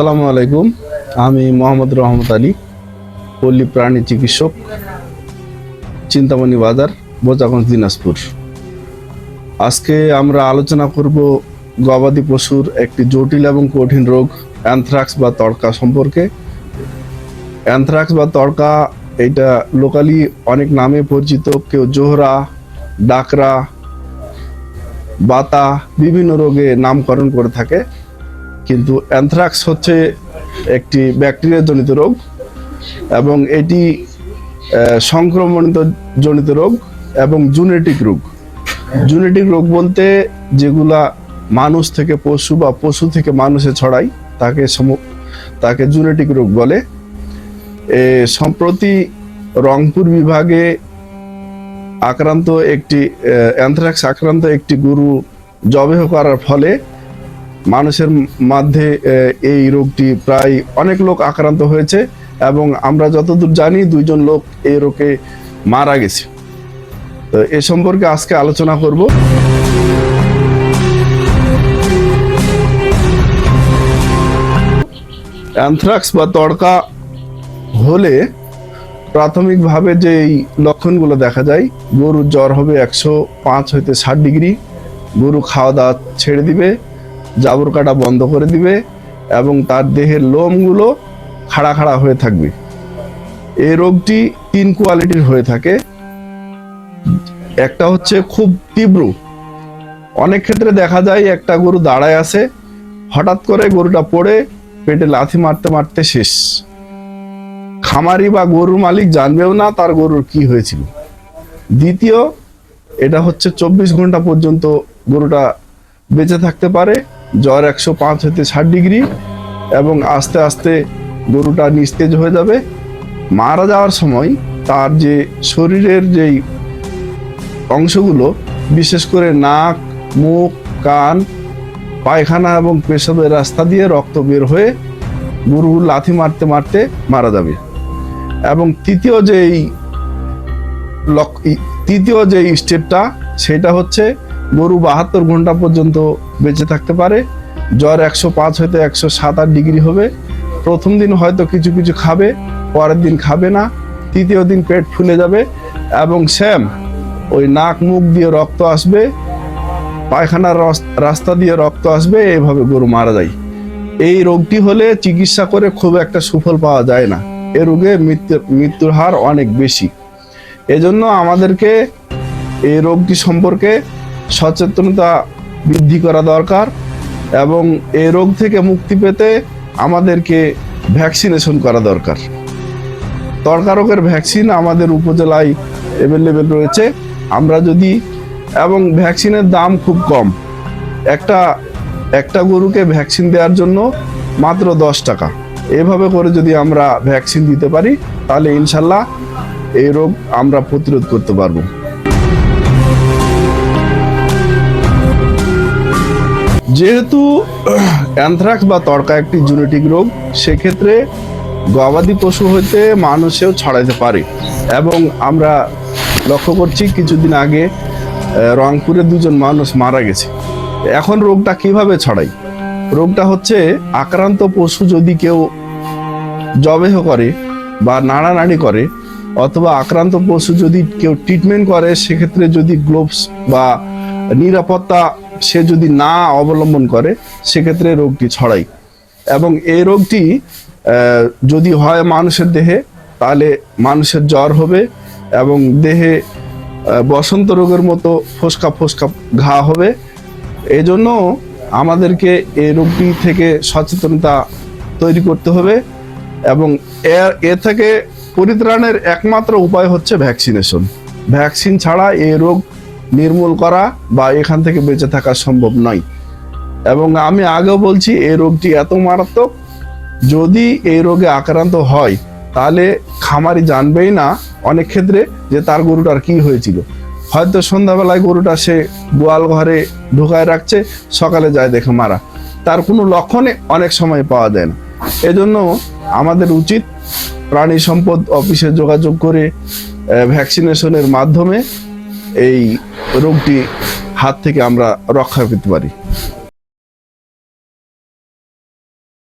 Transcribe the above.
আসসালামু আলাইকুম। আমি মোহাম্মদ রহমত আলী, পল্লী প্রাণী চিকিৎসক, চিন্তামণি বাজার বোচাগঞ্জ দিনাজপুর। আজকে আমরা আলোচনা করব গবাদি পশুর একটি জটিল এবং কঠিন রোগ, অ্যানথ্রাক্স বা তড়কা সম্পর্কে। অ্যানথ্রাক্স বা তড়কা, এটা লোকালি অনেক নামে পরিচিত, কেউ জোহরা, ডাকরা, বাতা, বিভিন্ন রোগে নামকরণ করে থাকে। কিন্তু অ্যানথ্রাক্স হচ্ছে একটি ব্যাকটেরিয়া জনিত রোগ এবং এটি সংক্রমণিত জনিত রোগ এবং জুনেটিক রোগ। জুনেটিক রোগ বলতে যেগুলা মানুষ থেকে পশু বা পশু থেকে মানুষে ছড়ায়, তাকে তাকে জুনেটিক রোগ বলে। এ, সম্প্রতি রংপুর বিভাগে আক্রান্ত একটি অ্যানথ্রাক্স আক্রান্ত একটি গরু জবেহ করার ফলে মানুষের মধ্যে এই রোগটি প্রায় অনেক লোক আক্রান্ত হয়েছে এবং আমরা যতদূর জানি দুইজন লোক এই রোগে মারা গেছে। তো এ সম্পর্কে আজকে আলোচনা করব। অ্যানথ্রাক্স বা তড়কা হলে প্রাথমিকভাবে যে এই লক্ষণগুলো দেখা যায়, গরুর জ্বর হবে একশো পাঁচ হইতে ষাট ডিগ্রি, গরু খাওয়া দাওয়া ছেড়ে দিবে জাবর কাটা বন্ধ করে দিবে এবং তার দেহের লোমগুলো খাড়া খাড়া হয়ে থাকবে। এই রোগটি তিন কোয়ালিটির হয়ে থাকে। একটা হচ্ছে খুব তীব্র। অনেক ক্ষেত্রে দেখা যায় একটা গরু দাঁড়ায় আছে, হঠাৎ করে গরুটা পড়ে, পেটে লাথি মারতে মারতে শেষ। খামারি বা গরুর মালিক জানবেও না তার গরুর কি হয়েছিল। দ্বিতীয়, এটা হচ্ছে চব্বিশ ঘণ্টা পর্যন্ত গরুটা বেঁচে থাকতে পারে। জ্বর একশো পাঁচ হতে ষাট ডিগ্রি এবং আস্তে আস্তে গরুটা নিস্তেজ হয়ে যাবে। মারা যাওয়ার সময় তার যে শরীরের যেই অংশগুলো, বিশেষ করে নাক, মুখ, কান, পায়খানা এবং পেশাবের রাস্তা দিয়ে রক্ত বের হয়ে গরু লাথি মারতে মারতে মারা যাবে। এবং তৃতীয় যেই তৃতীয় যে স্টেপটা সেটা হচ্ছে গরু বাহাত্তর ঘণ্টা পর্যন্ত বেঁচে থাকতে পারে। জ্বর একশো পাঁচ হইতে একশো সাত আট ডিগ্রি হবে। প্রথম দিন হয়তো কিছু কিছু খাবে, পরের দিন খাবে না। তৃতীয় দিন পেট ফুলে যাবে এবং স্যাম, ওই নাক মুখ দিয়ে রক্ত আসবে, পায়খানার রস- রাস্তা দিয়ে রক্ত আসবে, এইভাবে গরু মারা যায়। এই রোগটি হলে চিকিৎসা করে খুব একটা সুফল পাওয়া যায় না। এ রোগে মৃত্যুর হার অনেক বেশি। এজন্য আমাদেরকে এই রোগটি সম্পর্কে সচেতনতা বৃদ্ধি করা দরকার এবং এই রোগ থেকে মুক্তি পেতে আমাদেরকে ভ্যাকসিনেশন করা দরকার। তরকা রোগের ভ্যাকসিন আমাদের উপজেলায় অ্যাভেলেবেল রয়েছে। আমরা যদি এবং ভ্যাকসিনের দাম খুব কম। একটা একটা গরুকে ভ্যাকসিন দেওয়ার জন্য মাত্র দশ টাকা। এভাবে করে যদি আমরা ভ্যাকসিন দিতে পারি, তাহলে ইনশাল্লাহ এই রোগ আমরা প্রতিরোধ করতে পারব। যেহেতু অ্যানথ্রাক্স বা তড়কা একটি জুনেটিক রোগ, সেক্ষেত্রে গবাদি পশু হইতে মানুষেও ছড়াইতে পারে। এবং আমরা লক্ষ্য করছি কিছুদিন আগে রংপুরে দুজন মানুষ মারা গেছে। এখন রোগটা কীভাবে ছড়ায় রোগটা হচ্ছে আক্রান্ত পশু যদি কেউ জবেহ করে বা নাড়ানাড়ি করে, অথবা আক্রান্ত পশু যদি কেউ ট্রিটমেন্ট করে, সেক্ষেত্রে যদি গ্লোভস বা নিরাপত্তা সে যদি না অবলম্বন করে, সেক্ষেত্রে রোগটি ছড়ায় এবং এই রোগটি যদি হয় মানুষের দেহে, তাহলে মানুষের জ্বর হবে এবং দেহে বসন্ত রোগের মতো ফোসকা ফোসকা ঘা হবে। এই জন্য আমাদেরকে এই রোগটি থেকে সচেতনতা তৈরি করতে হবে এবং এ থেকে পরিত্রাণের একমাত্র উপায় হচ্ছে ভ্যাকসিনেশন। ভ্যাকসিন ছাড়া এই রোগ নির্মূল করা বা এখান থেকে বেঁচে থাকা সম্ভব নয়। এবং আমি আগেও বলছি, এই রোগটি এত মারাত্মক, যদি এই রোগে আক্রান্ত হয়, তাহলে খামারি জানবেই না অনেক ক্ষেত্রে যে তার গরুটার কি হয়েছিল। হয়তো সন্ধ্যাবেলায় গরুটা সে গোয়াল ঘরে ঢুকায় রাখছে, সকালে যায় দেখে মারা। তার কোনো লক্ষণে অনেক সময় পাওয়া যায় না। এজন্য আমাদের উচিত প্রাণী সম্পদ অফিসে যোগাযোগ করে ভ্যাকসিনেশনের মাধ্যমে এই রোগটি হাত থেকে আমরা রক্ষা পেতে পারি।